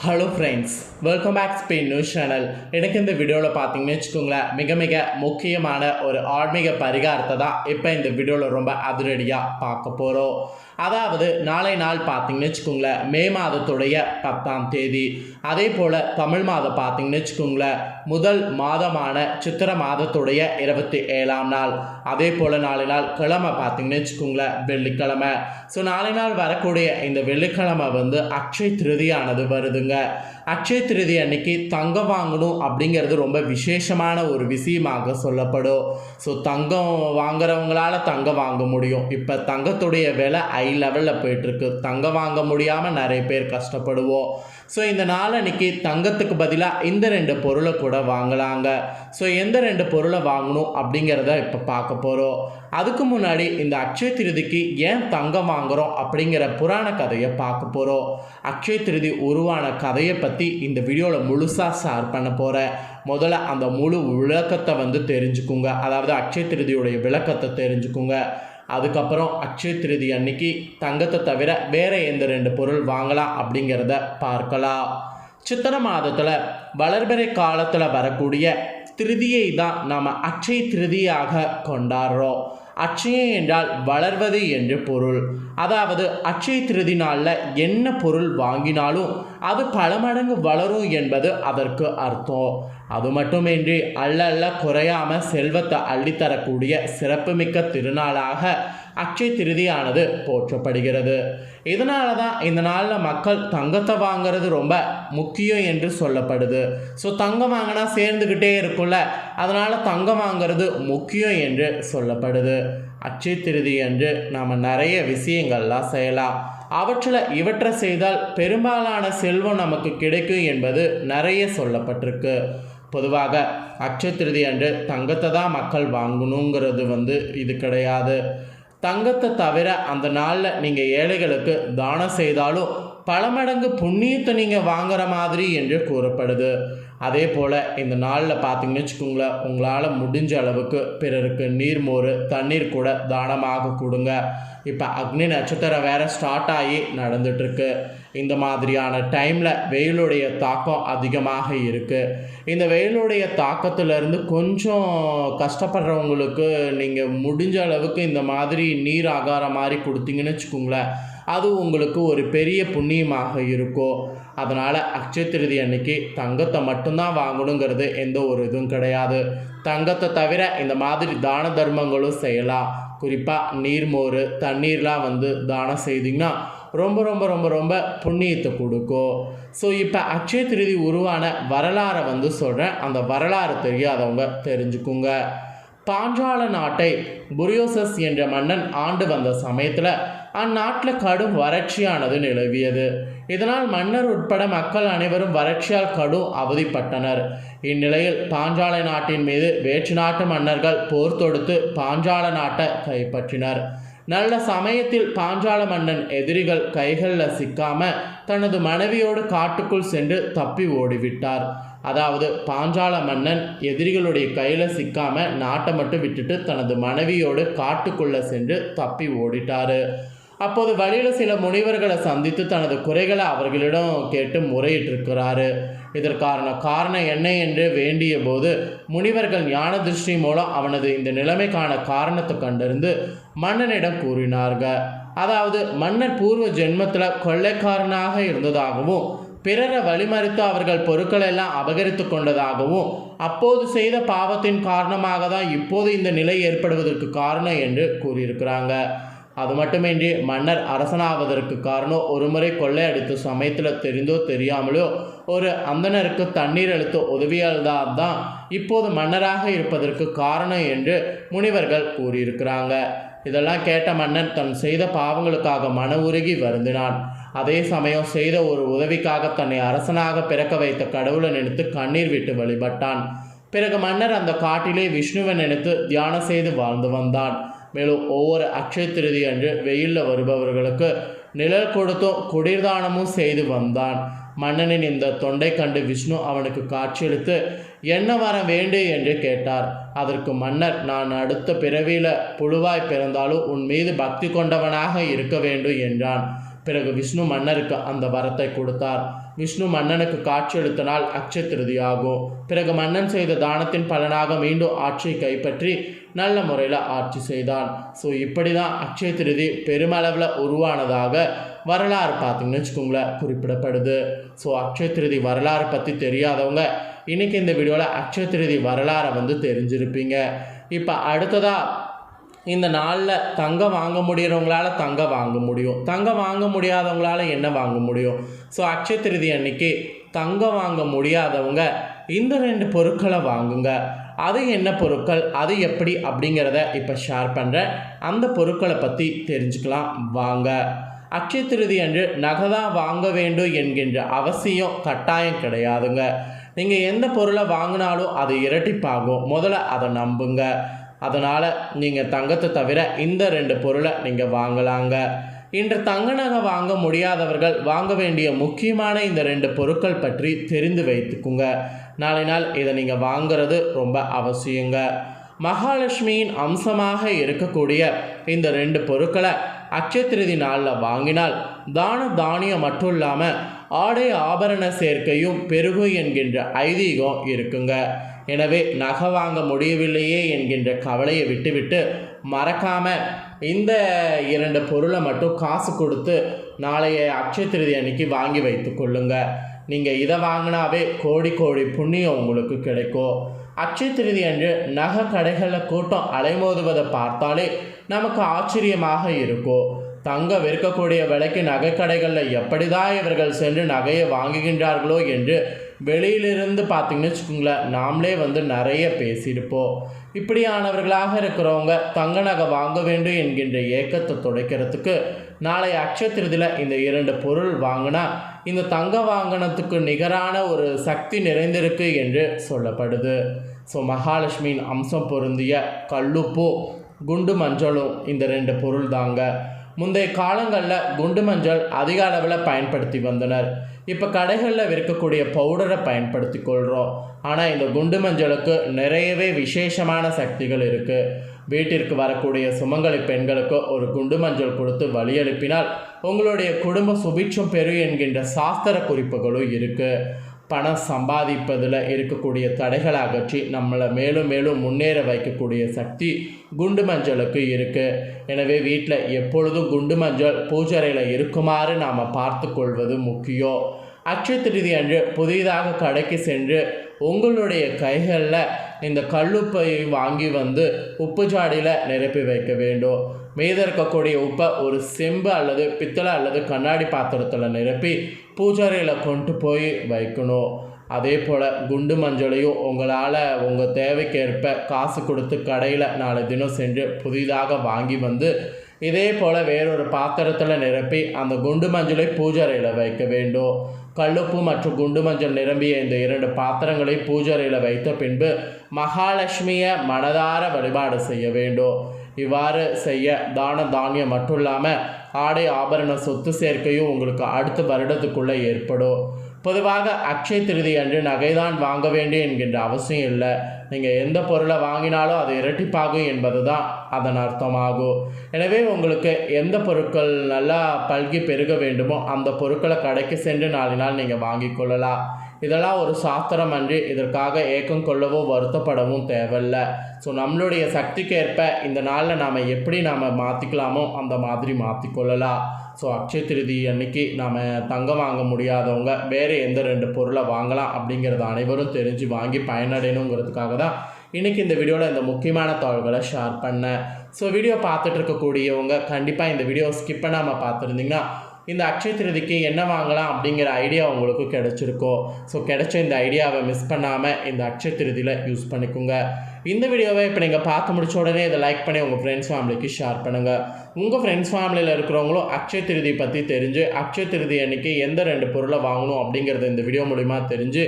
Hello friends welcome back Spain news channel எனக்கு இந்த வீடியோவில் பார்த்தீங்கன்னு வச்சுக்கோங்களேன் மிக மிக முக்கியமான ஒரு ஆன்மீக பரிகாரத்தை தான் இப்போ இந்த வீடியோவில் ரொம்ப அதிரடியாக பார்க்க போகிறோம் அதாவது நாளை நாள் பார்த்தீங்கன்னு வச்சுக்கோங்களேன் மே மாதத்துடைய பத்தாம் தேதி. அதே போல் தமிழ் மாதம் பார்த்தீங்கன்னு வச்சுக்கோங்களேன் முதல் மாதமான சித்திர மாதத்துடைய இருபத்தி ஏழாம் நாள். அதே போல் நாளை நாள் கிழமை பார்த்தீங்கன்னு வச்சுக்கோங்களேன் வெள்ளிக்கிழமை. ஸோ நாளை நாள் வரக்கூடிய இந்த வெள்ளிக்கிழமை வந்து அக்ஷய் திருதியானது வருதுங்க. அக்ஷய திருதி அன்னைக்கு தங்கம் வாங்கணும் அப்படிங்கிறது ரொம்ப விசேஷமான ஒரு விஷயமாக சொல்லப்படும். ஸோ தங்கம் வாங்குறவங்களால தங்கம் வாங்க முடியும். இப்போ தங்கத்துடைய விலை ஐ லெவலில் போயிட்டுருக்கு தங்கம் வாங்க முடியாமல் நிறைய பேர் கஷ்டப்படுவோம். ஸோ இந்த நாளன்னைக்கு தங்கத்துக்கு பதிலாக இந்த ரெண்டு பொருளை கூட வாங்கலாங்க. ஸோ எந்த ரெண்டு பொருளை வாங்கணும் அப்படிங்கிறத இப்போ பார்க்க போகிறோம் அதுக்கு முன்னாடி இந்த அக்ஷய திருதிக்கு ஏன் தங்கம் வாங்குகிறோம் அப்படிங்கிற புராண கதையை பார்க்க போகிறோம் அக்ஷய திருதி உருவான கதையை பற்றி இந்த வீடியோவில் முழுசாக ஷேர் பண்ண போகிறேன் முதல்ல அந்த முழு விளக்கத்தை வந்து தெரிஞ்சுக்குங்க. அதாவது அக்ஷய திருதியுடைய விளக்கத்தை தெரிஞ்சுக்குங்க. அதுக்கப்புறம் அக்ஷய திருதி அன்னைக்கு தங்கத்தை தவிர வேறு எந்த ரெண்டு பொருள் வாங்கலாம் அப்படிங்கிறத பார்க்கலாம். சித்திர மாதத்தில் வளர்பிறை காலத்தில் வரக்கூடிய திருதியை தான் நாம் அக்ஷய திருதியாக கொண்டாடுறோம். அக்ஷயம் என்றால் வளர்வது என்று பொருள். அதாவது அக்ஷய திருதி நாளில் என்ன பொருள் வாங்கினாலும் அது பல மடங்கு வளரும் என்பது அதற்கு அர்த்தம். அது மட்டுமின்றி அல்ல அல்ல குறையாமல் செல்வத்தை அள்ளித்தரக்கூடிய சிறப்புமிக்க திருநாளாக அக்ஷய திருதியானது போற்றப்படுகிறது. இதனால தான் இந்த நாளில் மக்கள் தங்கத்தை வாங்குறது ரொம்ப முக்கியம் என்று சொல்லப்படுது. ஸோ தங்கம் வாங்கினா சேர்ந்துக்கிட்டே இருக்கும்ல. அதனால் தங்கம் வாங்குறது முக்கியம் என்று சொல்லப்படுது. அச்சை திருதி என்று நாம் நிறைய விஷயங்கள்லாம் செய்யலாம். அவற்றில் இவற்றை செய்தால் பெரும்பாலான செல்வம் நமக்கு கிடைக்கும் என்பது நிறைய சொல்லப்பட்டிருக்கு. பொதுவாக அட்சய திருதி அன்று தங்கத்தை தான் மக்கள் வாங்கணுங்கிறது வந்து இது கிடையாது. தங்கத்தை தவிர அந்த நாளில் நீங்கள் ஏழைகளுக்கு தானம் செய்தாலும் பல மடங்கு புண்ணியத்தை நீங்கள் வாங்குற மாதிரி என்று கூறப்படுது. அதே போல் இந்த நாளில் பார்த்தீங்கன்னு வச்சுக்கோங்களேன் உங்களால் முடிஞ்ச அளவுக்கு பிறருக்கு நீர்மோர் தண்ணீர் கூட தானமாக கொடுங்க. இப்போ அக்னி நட்சத்திரம் வேறு ஸ்டார்ட் ஆகி நடந்துட்டுருக்கு. இந்த மாதிரியான டைமில் வெயிலுடைய தாக்கம் அதிகமாக இருக்குது இந்த வெயிலுடைய தாக்கத்திலேருந்து கொஞ்சம் கஷ்டப்படுறவங்களுக்கு நீங்கள் முடிஞ்ச அளவுக்கு இந்த மாதிரி நீர் ஆகார மாதிரி கொடுத்தீங்கன்னு வச்சுக்கோங்களேன் அது உங்களுக்கு ஒரு பெரிய புண்ணியமாக இருக்கும் அதனால் அக்ஷய திருதி அன்னைக்கு தங்கத்தை மட்டும்தான் வாங்கணுங்கிறது எந்த ஒரு இதுவும் கிடையாது. தங்கத்தை தவிர இந்த மாதிரி தான தர்மங்களும் செய்யலாம். குறிப்பாக நீர்மோர் தண்ணீர்லாம் வந்து தானம் செய்திங்கன்னா ரொம்ப ரொம்ப ரொம்ப ரொம்ப புண்ணியத்தை கொடுக்கும் ஸோ இப்போ அக்ஷய திருதி உருவான வரலாறை வந்து சொல்கிறேன் அந்த வரலாறு தெரியாதவங்க தெரிஞ்சுக்குங்க. பாஞ்சால நாட்டை புரியோசஸ் என்ற மன்னன் ஆண்டு வந்த சமயத்தில் அந்நாட்டில் கடும் வறட்சியானது நிலவியது. இதனால் மன்னர் உட்பட மக்கள் அனைவரும் வறட்சியால் கடும் அவதிப்பட்டனர். இந்நிலையில் பாஞ்சால நாட்டின் மீது வேற்று நாட்டு மன்னர்கள் போர் தொடுத்து பாஞ்சால நாட்டை கைப்பற்றினர். நல்ல சமயத்தில் பாஞ்சால மன்னன் எதிரிகள் கைகளில் சிக்காம தனது மனைவியோடு காட்டுக்குள் சென்று தப்பி ஓடிவிட்டார். அதாவது பாஞ்சால மன்னன் எதிரிகளுடைய கையில் சிக்காம நாட்டை மட்டும் விட்டுட்டு தனது மனைவியோடு காட்டுக்குள்ளே சென்று தப்பி ஓடிட்டாரு. அப்போது வழியில் சில முனிவர்களை சந்தித்து தனது குறைகளை அவர்களிடம் கேட்டு முறையிட்டிருக்கிறாரு. இதற்கான காரணம் என்ன என்று வேண்டிய போது முனிவர்கள் ஞான திருஷ்டி மூலம் அவனது இந்த நிலைமைக்கான காரணத்தை கண்டறிந்து மன்னனிடம் கூறினார்கள். அதாவது மன்னர் பூர்வ ஜென்மத்தில் கொள்ளைக்காரனாக இருந்ததாகவும் பிறரை வழிமறித்து அவர்கள் பொருட்களை எல்லாம் அபகரித்து கொண்டதாகவும் அப்போது செய்த பாவத்தின் காரணமாக தான் இப்போது இந்த நிலை ஏற்படுவதற்கு காரணம் என்று கூறியிருக்கிறாங்க. அது மட்டுமின்றி மன்னர் அரசனாவதற்கு காரணம் ஒருமுறை கொள்ளையடித்து சமயத்தில் தெரிந்தோ தெரியாமலோ ஒரு அந்தனருக்கு தண்ணீர் அளித்த உதவியால்தான் தான் இப்போது மன்னராக இருப்பதற்கு காரணம் என்று முனிவர்கள் கூறியிருக்கிறாங்க. இதெல்லாம் கேட்ட மன்னன் தன் செய்த பாவங்களுக்காக மன உருகி வருந்தினான். அதே சமயம் செய்த ஒரு உதவிக்காக தன்னை அரசனாக பிறக்க வைத்த கடவுளை நினைத்து கண்ணீர் விட்டு வழிபட்டான். பிறகு மன்னர் அந்த காட்டிலே விஷ்ணுவை நினைத்து தியானம் செய்து வாழ்ந்து வந்தான். மேலும் ஒவ்வொரு அக்ஷய திருதி அன்று வெயிலில் வருபவர்களுக்கு நிழல் கொடுத்தும் குடிர்தானமும் செய்து வந்தான். மன்னனின் இந்த தொண்டை கண்டு விஷ்ணு அவனுக்கு காட்சியளித்து என்ன வர வேண்டும் என்று கேட்டார். அதற்கு மன்னர் நான் அடுத்த பிறவியில் புழுவாய் பிறந்தாலும் உன் மீது பக்தி கொண்டவனாக இருக்க வேண்டும் என்றான். பிறகு விஷ்ணு மன்னருக்கு அந்த வரத்தை கொடுத்தார். விஷ்ணு மன்னனுக்கு காட்சியளித்த நாள் அக்ஷய திருதி ஆகும் பிறகு மன்னன் செய்த தானத்தின் பலனாக மீண்டும் ஆட்சியை கைப்பற்றி நல்ல முறையில் ஆட்சி செய்தான். ஸோ இப்படி தான் அக்ஷய திருதி பெருமளவில் உருவானதாக வரலாறு பார்த்தீங்கன்னு வச்சுக்கோங்களேன் குறிப்பிடப்படுது. ஸோ அக்ஷய திருதி வரலாறு பற்றி தெரியாதவங்க இன்றைக்கி இந்த வீடியோவில் அக்ஷய திருதி வரலாறை வந்து தெரிஞ்சிருப்பீங்க. இப்போ அடுத்ததாக இந்த நாளில் தங்கம் வாங்க முடியறவங்களால தங்கம் வாங்க முடியும். தங்கம் வாங்க முடியாதவங்களால என்ன வாங்க முடியும்? ஸோ அக்ஷய திருதி அன்னைக்கு தங்கம் வாங்க முடியாதவங்க இந்த ரெண்டு பொருட்களை வாங்குங்க. அது என்ன பொருட்கள்? அது எப்படி? அப்படிங்கிறத இப்போ ஷேர் பண்ணுறேன் அந்த பொருட்களை பற்றி தெரிஞ்சுக்கலாம். வாங்க. அக்ஷய திருதி அன்று நகை தான் வாங்க வேண்டும் என்கின்ற அவசியம் கட்டாயம் கிடையாதுங்க. நீங்கள் எந்த பொருளை வாங்கினாலும் அது இரட்டிப்பாகும். முதல்ல அதை நம்புங்க. அதனால் நீங்கள் தங்கத்தை தவிர இந்த ரெண்டு பொருளை நீங்கள் வாங்கலாங்க. இன்று தங்க நகை வாங்க முடியாதவர்கள் வாங்க வேண்டிய முக்கியமான இந்த ரெண்டு பொருட்கள் பற்றி தெரிந்து வைத்துக்குங்க. நாளை நாள் இதை நீங்கள் வாங்குறது ரொம்ப அவசியங்க. மகாலட்சுமியின் அம்சமாக இருக்கக்கூடிய இந்த ரெண்டு பொருட்களை அட்சய திருதி நாளில் வாங்கினால் தான தானியம் மட்டும் இல்லாமல் ஆடை ஆபரண சேர்க்கையும் பெருகு என்கின்ற ஐதீகம் இருக்குங்க. எனவே நகை வாங்க முடியவில்லையே என்கின்ற கவலையை விட்டுவிட்டு மறக்காம இந்த இரண்டு பொருளை மட்டும் காசு கொடுத்து நாளைய அக்ஷய திருதி அன்னைக்கு வாங்கி வைத்து கொள்ளுங்க. நீங்கள் இதை வாங்கினாவே கோடி கோடி புண்ணியம் உங்களுக்கு கிடைக்கும். அக்ஷய திருதி அன்று நகை கடைகளில் கூட்டம் அலைமோதுவதை பார்த்தாலே நமக்கு ஆச்சரியமாக இருக்கும். தங்கம் விற்கக்கூடிய விலைக்கு நகைக்கடைகளில் எப்படி தான் இவர்கள் சென்று நகையை வாங்குகின்றார்களோ என்று வெளியிலிருந்து பார்த்திங்கன்னு வச்சுக்கோங்களேன் நாமளே வந்து நிறைய பேசியிருப்போம். இப்படியானவர்களாக இருக்கிறவங்க தங்க நகை வாங்க வேண்டும் என்கின்ற ஏக்கத்தை துடைக்கிறதுக்கு நாளை அக்ஷத்திருதியில் இந்த இரண்டு பொருள் வாங்கினா இந்த தங்க வாங்கினத்துக்கு நிகரான ஒரு சக்தி நிறைந்திருக்கு என்று சொல்லப்படுது. ஸோ மகாலட்சுமியின் அம்சம் பொருந்திய கல்லுப்பூ குண்டு மஞ்சளும் இந்த ரெண்டு பொருள் தாங்க முந்தைய காலங்களில் குண்டு மஞ்சள் அதிக அளவில் பயன்படுத்தி வந்தனர். இப்போ கடைகளில் விற்கக்கூடிய பவுடரை பயன்படுத்தி கொள்கிறோம் ஆனால் இந்த குண்டு மஞ்சளுக்கு நிறையவே விசேஷமான சக்திகள் இருக்குது வீட்டிற்கு வரக்கூடிய சுமங்கலி பெண்களுக்கு ஒரு குண்டு மஞ்சள் கொடுத்து வழியெழுப்பினால் உங்களுடைய குடும்ப சுபிட்சம் பெறு என்கின்ற சாஸ்திர குறிப்புகளும் இருக்குது பணம் சம்பாதிப்பதில் இருக்கக்கூடிய தடைகளை அகற்றி நம்மளை மேலும் மேலும் முன்னேற வைக்கக்கூடிய சக்தி குண்டு மஞ்சளுக்கு இருக்குது எனவே வீட்டில் எப்பொழுதும் குண்டு மஞ்சள் பூஜரையில் இருக்குமாறு நாம் பார்த்து கொள்வது முக்கியம். அட்சய திருதி அன்று புதிதாக கடைக்கு சென்று உங்களுடைய கைகளில் இந்த கல்லுப்பை வாங்கி வந்து உப்பு ஜாடியில் நிரப்பி வைக்க வேண்டும். மீத இருக்கக்கூடிய உப்பை ஒரு செம்பு அல்லது பித்தளை அல்லது கண்ணாடி பாத்திரத்தில் நிரப்பி பூஜாரியில் கொண்டு போய் வைக்கணும். அதே போல் குண்டு மஞ்சளையும் உங்களால் உங்கள் தேவைக்கேற்ப காசு கொடுத்து கடையில் நாளை தினம் சென்று புதிதாக வாங்கி வந்து இதே போல் வேறொரு பாத்திரத்தில் நிரப்பி அந்த குண்டு மஞ்சளை பூஜரையில் வைக்க வேண்டும். கல்லுப்பு மற்றும் குண்டு மஞ்சள் நிரம்பிய இந்த இரண்டு பாத்திரங்களை பூஜரையில் வைத்த பின்பு மகாலட்சுமியை மனதார வழிபாடு செய்ய வேண்டும். இவ்வாறு செய்ய தான தானியம் மட்டும் இல்லாமல் ஆடை ஆபரண சொத்து சேர்க்கையும் உங்களுக்கு அடுத்த வருடத்துக்குள்ளே ஏற்படும். பொதுவாக அக்ஷய திருதி அன்று நகைதான் வாங்க வேண்டும் என்கின்ற அவசியம் இல்லை. நீங்கள் எந்த பொருளை வாங்கினாலும் அது இரட்டிப்பாகும் என்பது தான் அதன் அர்த்தமாகும். எனவே உங்களுக்கு எந்த பொருட்கள் நல்லா பல்கி பெருக வேண்டுமோ அந்த பொருட்களை கடைக்கு சென்று நாளினால் நாள் நீங்கள் வாங்கி கொள்ளலாம். இதெல்லாம் ஒரு சாஸ்திரம் அன்றி இதற்காக ஏக்கம் கொள்ளவோ வருத்தப்படவும் தேவையில்லை. ஸோ நம்மளுடைய சக்திக்கேற்ப இந்த நாளில் நாம் எப்படி நாம் மாற்றிக்கலாமோ அந்த மாதிரி மாற்றிக்கொள்ளலாம் ஸோ அக்ஷய திருதி அன்னைக்கு நாம் தங்கம் வாங்க முடியாதவங்க வேறு எந்த ரெண்டு பொருளை வாங்கலாம் அப்படிங்கிறத அனைவரும் தெரிஞ்சு வாங்கி பயனடையணுங்கிறதுக்காக தான் இன்றைக்கி இந்த வீடியோவில் இந்த முக்கியமான தகவல்களை ஷேர் பண்ணேன். ஸோ வீடியோ பார்த்துட்டு இருக்கக்கூடியவங்க கண்டிப்பாக இந்த வீடியோ ஸ்கிப் பண்ணாமல் பார்த்துருந்தீங்கன்னா இந்த அக்ஷய திருதிக்கு என்ன வாங்கலாம் அப்படிங்கிற ஐடியா உங்களுக்கு கிடைச்சிருக்கோ. ஸோ கிடைச்ச இந்த ஐடியாவை மிஸ் பண்ணாமல் இந்த அக்ஷய திருதியில் யூஸ் பண்ணிக்கோங்க. இந்த வீடியோவை இப்போ நீங்கள் பார்த்து முடிச்ச உடனே இதை லைக் பண்ணி உங்கள் ஃப்ரெண்ட்ஸ் ஃபேமிலிக்கு ஷேர் பண்ணுங்கள் உங்கள் ஃப்ரெண்ட்ஸ் ஃபேமிலியில் இருக்கிறவங்களும் அக்ஷய திருதி பற்றி தெரிஞ்சு அக்ஷய திருதி அன்னைக்கு எந்த ரெண்டு பொருளை வாங்கணும் அப்படிங்கிறது இந்த வீடியோ மூலிமா தெரிஞ்சு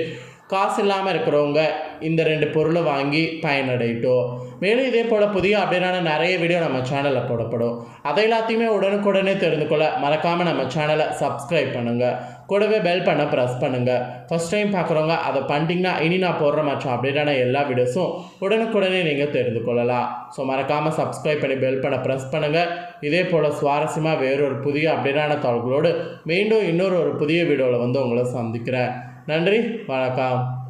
காசு இல்லாமல் இருக்கிறவங்க இந்த ரெண்டு பொருளை வாங்கி பயனடையட்டும். மேலும் இதே போல் புதிய அப்படின்னா நிறைய வீடியோ நம்ம சேனலில் போடப்படும். அதை எல்லாத்தையுமே உடனுக்குடனே தெரிந்து கொள்ள மறக்காமல் நம்ம சேனலை சப்ஸ்கிரைப் பண்ணுங்கள் கூடவே பெல் பண்ண ப்ரெஸ் பண்ணுங்கள் ஃபஸ்ட் டைம் பார்க்குறவங்க அதை பண்ணிட்டீங்கன்னா இனி நான் போடுற மற்றும் அப்படின்னா எல்லா வீடியோஸும் உடனுக்குடனே நீங்கள் தெரிந்து கொள்ளலாம். ஸோ மறக்காமல் சப்ஸ்கிரைப் பண்ணி பெல் பண்ண ப்ரெஸ் பண்ணுங்கள் இதே போல் சுவாரஸ்யமாக வேறொரு புதிய அப்டேட்டான தகவல்களோடு மீண்டும் இன்னொரு ஒரு புதிய வீடியோவில் வந்து உங்களை சந்திக்கிறேன். நன்றி வணக்கம்.